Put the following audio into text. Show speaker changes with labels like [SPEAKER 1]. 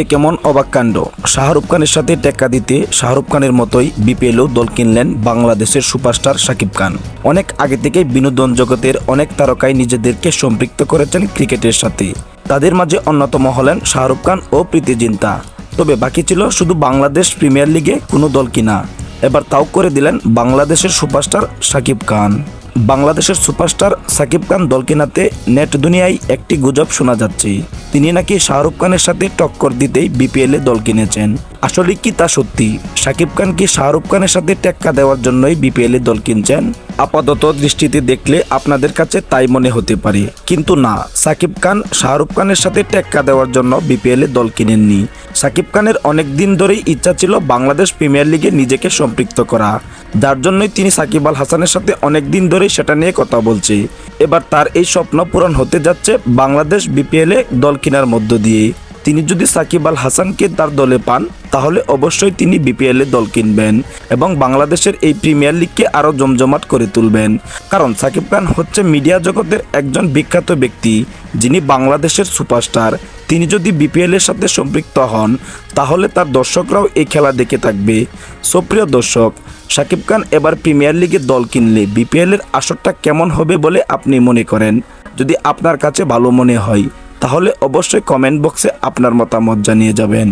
[SPEAKER 1] এ কেমন অবাক কাণ্ড? শাহরুখ খানের সাথে টেক্কা দিতে শাহরুখ খানের মতোই বিপিএলও দল কিনলেন বাংলাদেশের সুপারস্টার শাকিব খান। অনেক আগে থেকেই বিনোদন জগতের অনেক তারকাই নিজেদেরকে সম্পৃক্ত করেছেন ক্রিকেটের সাথে। তাদের মাঝে অন্যতম হলেন শাহরুখ খান ও প্রীতি জিন্তা। তবে বাকি ছিল শুধু বাংলাদেশ প্রিমিয়ার লিগে কোনো দল কিনা। এবার তাও করে দিলেন বাংলাদেশের সুপারস্টার শাকিব খান। বাংলাদেশের সুপারস্টার সাকিব খান দল কেনাতে নেট দুনিয়ায় একটি গুজব শোনা যাচ্ছে। তিনি নাকি শাহরুখ খানের সাথে টক্কর দিতেই বিপিএল দল কিনেছেন। আসলে কি তা সত্যি? সাকিব খান কি শাহরুখ খানের সাথে টেক্কা দেওয়ার জন্যই বিপিএল দল কিনছেন? আপাতত দৃষ্টিতে দেখলে আপনাদের কাছে তাই মনে হতে পারে। কিন্তু না সাকিব খান শাহরুখ খানের সাথে টেক্কা দেওয়ার জন্য বিপিএল এ দল কিনেননি। সাকিব খানের অনেক দিন ধরেই ইচ্ছা ছিল বাংলাদেশ প্রিমিয়ার লিগে নিজেকে সম্পৃক্ত করা। যার জন্যই তিনি সাকিব আল হাসানের সাথে অনেক দিন ধরেই সেটা নিয়ে কথা বলছে। এবার তার এই স্বপ্ন পূরণ হতে যাচ্ছে বাংলাদেশ বিপিএল দল কেনার মধ্য দিয়ে। তিনি যদি সাকিব আল হাসানকে তার দলে পান, তাহলে অবশ্যই তিনি বিপিএল এ দল কিনবেন এবং বাংলাদেশের এই প্রিমিয়ার লিগকে আরও জমজমাট করে তুলবেন। কারণ সাকিব খান হচ্ছে মিডিয়া জগতের একজন বিখ্যাত ব্যক্তি, যিনি বাংলাদেশের সুপারস্টার। তিনি যদি বিপিএলের সাথে সম্পৃক্ত হন, তাহলে তার দর্শকরাও এই খেলা দেখে থাকবে। সুপ্রিয় দর্শক, সাকিব খান এবার প্রিমিয়ার লিগে দল কিনলে বিপিএলের আসরটা কেমন হবে বলে আপনি মনে করেন? যদি আপনার কাছে ভালো মনে হয়, তাহলে অবশ্যই কমেন্ট বক্সে আপনার মতামত জানিয়ে যাবেন।